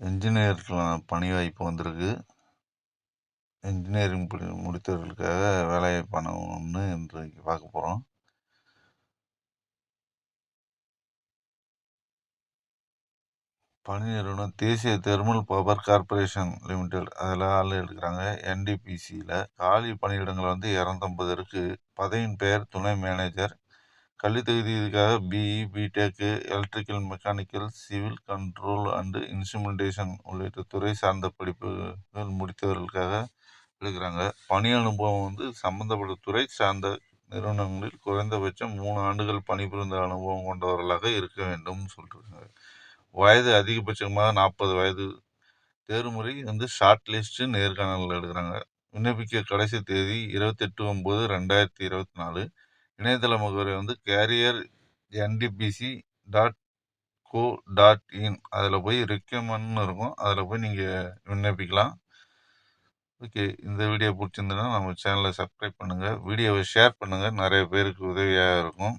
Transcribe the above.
Engineer பணி வாய்ப்பு வந்திருக்கு. என்ஜினியரிங் படி முடித்தவர்களுக்காக வேலைவாய்ப்பான ஒன்று இன்றைக்கு பார்க்க போகிறோம் பணி நிறுவனம் தேசிய தெர்மல் பவர் கார்ப்பரேஷன் லிமிடெட் அதில் ஆள் எடுக்கிறாங்க. என்டிபிசியில் காலி பணியிடங்கள் வந்து இரநூத்தம்பது இருக்குது பதவியின் பெயர் துணை மேனேஜர் கல்வி தகுதிக்காக இதுக்காக B E BTech electrical mechanical civil control and instrumentation உள்ளிட்ட துறை சார்ந்த படிப்புகள் முடித்தவர்களுக்காக எடுக்கிறாங்க. பணி அனுபவம் வந்து சம்மந்தப்பட்ட துறை சார்ந்த நிறுவனங்களில் குறைந்தபட்சம் மூணு ஆண்டுகள் பணிபுரிந்த அனுபவம் கொண்டவர்களாக இருக்க வேண்டும் சொல்கிறாங்க வயது அதிகபட்சமாக நாற்பது வயது தேர்வுமுறை வந்து ஷார்ட் லிஸ்ட்டு நேர்காணல் எடுக்கிறாங்க. விண்ணப்பிக்க கடைசி தேதி இருபத்தெட்டு ஒம்பது ரெண்டாயிரத்தி இருபத்தி நாலு. இணையதள முகவரி வந்து career NTPC dot co dot in அதில் போய் ரெக்கமெண்ட்னு இருக்கும். அதில் போய் நீங்கள் விண்ணப்பிக்கலாம். ஓகே இந்த வீடியோ பிடிச்சிருந்ததுன்னா நம்ம சேனலை சப்ஸ்கிரைப் பண்ணுங்கள் வீடியோவை ஷேர் பண்ணுங்கள் நிறைய பேருக்கு உதவியாக இருக்கும்.